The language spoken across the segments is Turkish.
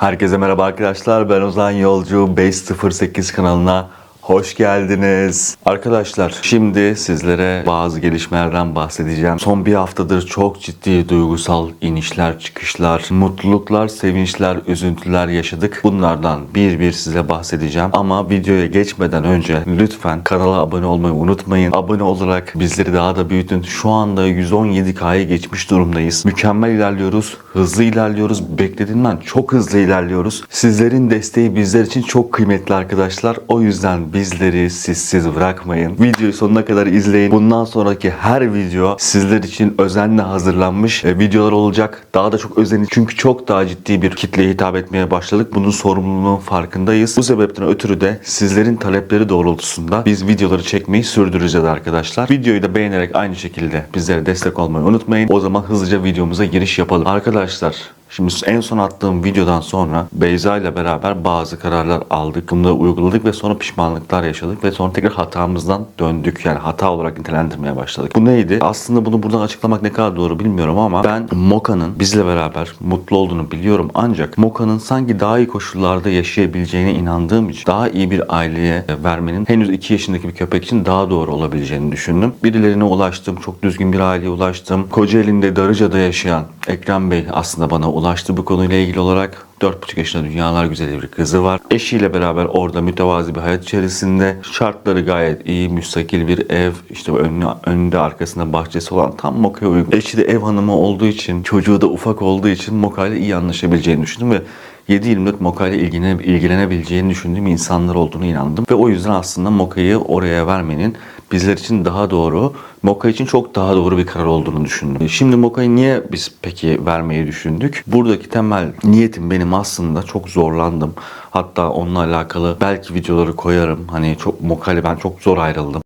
Herkese merhaba arkadaşlar. Ben Ozan Yolcu 508 kanalına hoş geldiniz. Arkadaşlar şimdi sizlere bazı gelişmelerden bahsedeceğim. Son bir haftadır çok ciddi duygusal inişler, çıkışlar, mutluluklar, sevinçler, üzüntüler yaşadık. Bunlardan bir bir size bahsedeceğim. Ama videoya geçmeden önce lütfen kanala abone olmayı unutmayın. Abone olarak bizleri daha da büyütün. Şu anda 117K'yı geçmiş durumdayız. Mükemmel ilerliyoruz. Hızlı ilerliyoruz. Beklediğimden çok hızlı ilerliyoruz. Sizlerin desteği bizler için çok kıymetli arkadaşlar. O yüzden bizleri sizsiz bırakmayın. Videoyu sonuna kadar izleyin. Bundan sonraki her video sizler için özenle hazırlanmış e, videolar olacak. Daha da çok özenin çünkü çok daha ciddi bir kitleye hitap etmeye başladık. Bunun sorumluluğunun farkındayız. Bu sebepten ötürü de sizlerin talepleri doğrultusunda biz videoları çekmeyi sürdüreceğiz arkadaşlar. Videoyu da beğenerek aynı şekilde bizlere destek olmayı unutmayın. O zaman hızlıca videomuza giriş yapalım. Arkadaşlar Şimdi en son attığım videodan sonra Beyza ile beraber bazı kararlar aldık. Bunları uyguladık ve sonra pişmanlıklar yaşadık ve sonra tekrar hatamızdan döndük. Yani hata olarak nitelendirmeye başladık. Bu neydi? Aslında bunu buradan açıklamak ne kadar doğru bilmiyorum ama ben Moka'nın bizle beraber mutlu olduğunu biliyorum. Ancak Moka'nın sanki daha iyi koşullarda yaşayabileceğine inandığım için daha iyi bir aileye vermenin henüz 2 yaşındaki bir köpek için daha doğru olabileceğini düşündüm. Birilerine ulaştım. Çok düzgün bir aileye ulaştım. Kocaeli'nde Darıca'da yaşayan Ekrem Bey aslında bana ulaştı bu konuyla ilgili olarak. 4,5 yaşında dünyalar güzeli bir kızı var. Eşiyle beraber orada mütevazi bir hayat içerisinde. Şartları gayet iyi, müstakil bir ev. işte önü, önünde arkasında bahçesi olan tam Moka'ya uygun. Eşi de ev hanımı olduğu için, çocuğu da ufak olduğu için Moka ile iyi anlaşabileceğini düşündüm ve 7-24 Moka ile ilgilene, ilgilenebileceğini düşündüğüm insanlar olduğunu inandım. Ve o yüzden aslında Moka'yı oraya vermenin bizler için daha doğru, Moka için çok daha doğru bir karar olduğunu düşündüm. Şimdi Moka'yı niye biz peki vermeyi düşündük? Buradaki temel niyetim benim aslında çok zorlandım. Hatta onunla alakalı belki videoları koyarım. Hani çok Moka ben çok zor ayrıldım.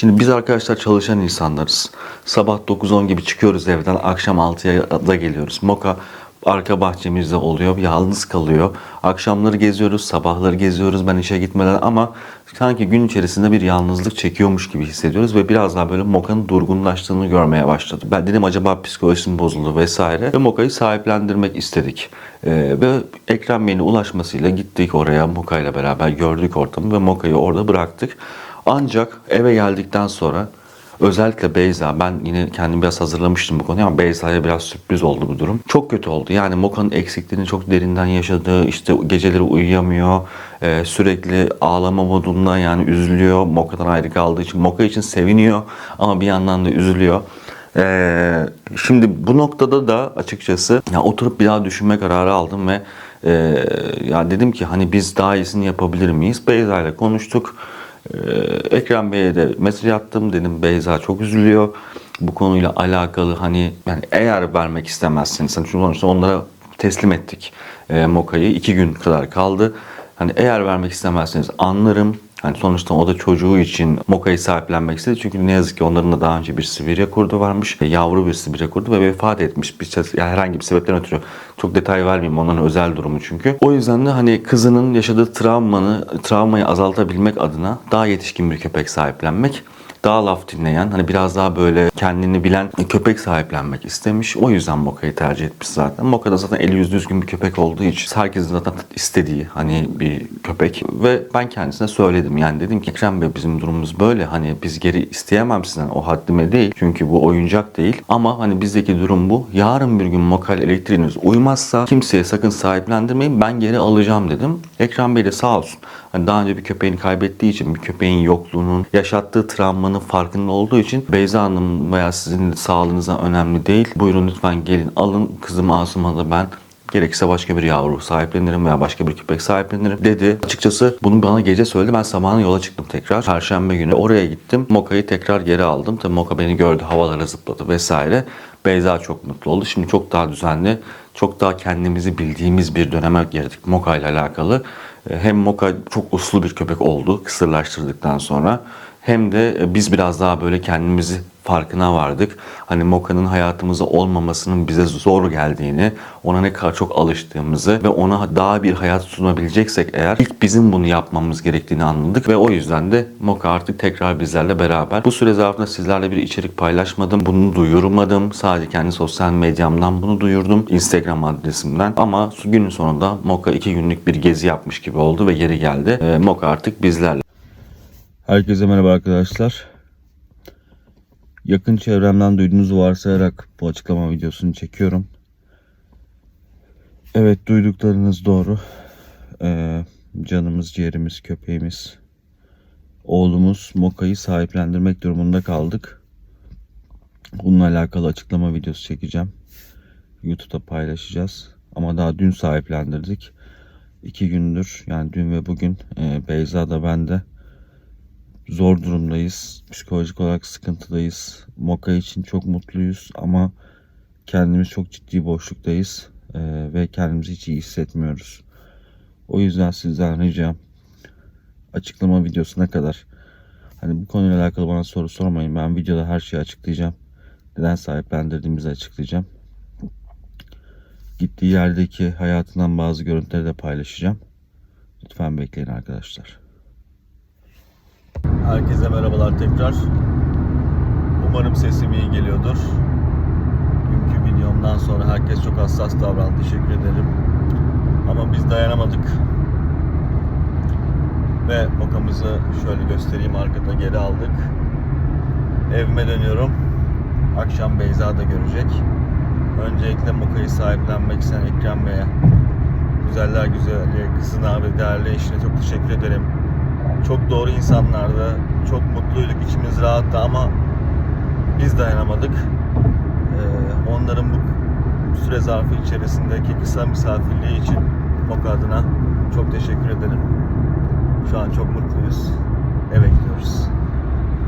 Şimdi biz arkadaşlar çalışan insanlarız. Sabah 9-10 gibi çıkıyoruz evden. Akşam 6'ya da geliyoruz. Moka arka bahçemizde oluyor. Yalnız kalıyor. Akşamları geziyoruz, sabahları geziyoruz ben işe gitmeden ama sanki gün içerisinde bir yalnızlık çekiyormuş gibi hissediyoruz ve biraz daha böyle Moka'nın durgunlaştığını görmeye başladım. Ben dedim acaba psikolojisi mi bozuldu vesaire ve Moka'yı sahiplendirmek istedik. Ee, ve Ekrem Bey'in ulaşmasıyla gittik oraya Moka ile beraber gördük ortamı ve Moka'yı orada bıraktık. Ancak eve geldikten sonra özellikle Beyza ben yine kendim biraz hazırlamıştım bu konuyu ama Beyza'ya biraz sürpriz oldu bu durum. Çok kötü oldu. Yani Moka'nın eksikliğini çok derinden yaşadı. İşte geceleri uyuyamıyor. Ee, sürekli ağlama modunda yani üzülüyor. Moka'dan ayrı kaldığı için. Moka için seviniyor ama bir yandan da üzülüyor. Ee, şimdi bu noktada da açıkçası ya oturup bir daha düşünme kararı aldım ve e, ya dedim ki hani biz daha iyisini yapabilir miyiz? Beyza ile konuştuk. Ee, Ekrem Bey'e de mesaj attım dedim Beyza çok üzülüyor. Bu konuyla alakalı hani yani eğer vermek istemezseniz çünkü sonuçta onlara teslim ettik e, Moka'yı. iki gün kadar kaldı. Hani eğer vermek istemezseniz anlarım. Hani sonuçta o da çocuğu için Moka'yı sahiplenmek istedi. Çünkü ne yazık ki onların da daha önce bir Sibirya kurdu varmış. Yavru bir Sibirya kurdu ve vefat etmiş. Bir, yani herhangi bir sebepten ötürü. Çok detay vermeyeyim onların özel durumu çünkü. O yüzden de hani kızının yaşadığı travmanı, travmayı azaltabilmek adına daha yetişkin bir köpek sahiplenmek daha laf dinleyen, hani biraz daha böyle kendini bilen köpek sahiplenmek istemiş. O yüzden Moka'yı tercih etmiş zaten. Moka da zaten eli yüzü düzgün bir köpek olduğu için herkesin zaten istediği hani bir köpek. Ve ben kendisine söyledim. Yani dedim ki Ekrem Bey bizim durumumuz böyle. Hani biz geri isteyemem sizden o haddime değil. Çünkü bu oyuncak değil. Ama hani bizdeki durum bu. Yarın bir gün Moka'yla elektriğiniz uymazsa kimseye sakın sahiplendirmeyin. Ben geri alacağım dedim. Ekrem Bey de sağ olsun. Hani daha önce bir köpeğini kaybettiği için bir köpeğin yokluğunun yaşattığı travmanın farkında olduğu için Beyza Hanım veya sizin sağlığınıza önemli değil. Buyurun lütfen gelin alın kızım Asım'a da ben gerekirse başka bir yavru sahiplenirim veya başka bir köpek sahiplenirim dedi. Açıkçası bunu bana gece söyledi. Ben sabahına yola çıktım tekrar. Perşembe günü oraya gittim. Moka'yı tekrar geri aldım. Tabii Moka beni gördü. Havalara zıpladı vesaire. Beyza çok mutlu oldu. Şimdi çok daha düzenli, çok daha kendimizi bildiğimiz bir döneme girdik Moka ile alakalı. Hem Moka çok uslu bir köpek oldu kısırlaştırdıktan sonra. Hem de e, biz biraz daha böyle kendimizi farkına vardık. Hani Moka'nın hayatımızda olmamasının bize zor geldiğini, ona ne kadar çok alıştığımızı ve ona daha bir hayat sunabileceksek eğer ilk bizim bunu yapmamız gerektiğini anladık ve o yüzden de Moka artık tekrar bizlerle beraber. Bu süre zarfında sizlerle bir içerik paylaşmadım, bunu duyurmadım. Sadece kendi sosyal medyamdan bunu duyurdum, Instagram adresimden. Ama günün sonunda Moka iki günlük bir gezi yapmış gibi oldu ve geri geldi. Ee, Moka artık bizlerle. Herkese merhaba arkadaşlar. Yakın çevremden duyduğunuzu varsayarak bu açıklama videosunu çekiyorum. Evet duyduklarınız doğru. Ee, canımız, ciğerimiz, köpeğimiz, oğlumuz Moka'yı sahiplendirmek durumunda kaldık. Bununla alakalı açıklama videosu çekeceğim. YouTube'da paylaşacağız. Ama daha dün sahiplendirdik. İki gündür yani dün ve bugün e, Beyza da ben de zor durumdayız. Psikolojik olarak sıkıntıdayız. Moka için çok mutluyuz ama kendimiz çok ciddi boşluktayız Ee, ve kendimizi hiç iyi hissetmiyoruz. O yüzden sizden ricam açıklama videosuna kadar hani bu konuyla alakalı bana soru sormayın. Ben videoda her şeyi açıklayacağım. Neden sahiplendirdiğimizi açıklayacağım. Gittiği yerdeki hayatından bazı görüntüleri de paylaşacağım. Lütfen bekleyin arkadaşlar. Herkese merhabalar tekrar. Umarım sesim iyi geliyordur. Dünkü videomdan sonra herkes çok hassas davrandı. Teşekkür ederim. Ama biz dayanamadık. Ve mokamızı şöyle göstereyim arkada geri aldık. Evime dönüyorum. Akşam Beyza da görecek. Öncelikle Moka'yı sahiplenmek isteyen Ekrem Bey'e, güzeller güzeli kızına ve değerli eşine çok teşekkür ederim çok doğru insanlardı. Çok mutluyduk, içimiz rahattı ama biz dayanamadık. Ee, onların bu süre zarfı içerisindeki kısa misafirliği için o adına çok teşekkür ederim. Şu an çok mutluyuz. Eve gidiyoruz.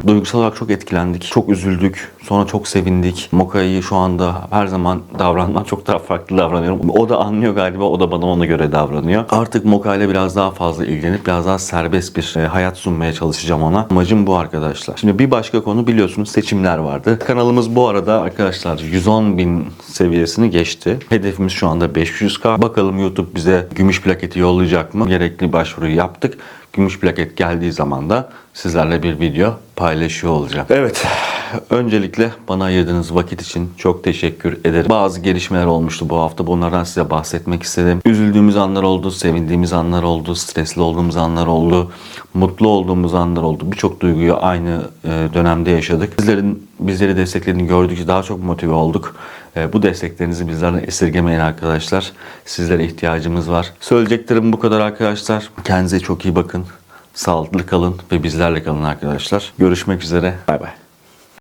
Duygusal olarak çok etkilendik. Çok üzüldük. Sonra çok sevindik. Moka'yı şu anda her zaman davranmam çok daha farklı davranıyorum. O da anlıyor galiba. O da bana ona göre davranıyor. Artık Moka ile biraz daha fazla ilgilenip biraz daha serbest bir e, hayat sunmaya çalışacağım ona. Amacım bu arkadaşlar. Şimdi bir başka konu biliyorsunuz seçimler vardı. Kanalımız bu arada arkadaşlar 110 bin seviyesini geçti. Hedefimiz şu anda 500k. Bakalım YouTube bize gümüş plaketi yollayacak mı? Gerekli başvuruyu yaptık. Gümüş plaket geldiği zaman da sizlerle bir video paylaşıyor olacağım. Evet, öncelikle bana ayırdığınız vakit için çok teşekkür ederim. Bazı gelişmeler olmuştu bu hafta. Bunlardan size bahsetmek istedim. Üzüldüğümüz anlar oldu, sevindiğimiz anlar oldu, stresli olduğumuz anlar oldu, mutlu olduğumuz anlar oldu. Birçok duyguyu aynı e, dönemde yaşadık. Sizlerin bizleri desteklediğini gördükçe daha çok motive olduk. E, Bu desteklerinizi bizlerden esirgemeyin arkadaşlar. Sizlere ihtiyacımız var. Söyleyeceklerim bu kadar arkadaşlar. Kendinize çok iyi bakın. Sağlıklı kalın ve bizlerle kalın arkadaşlar. Görüşmek üzere. Bay bay.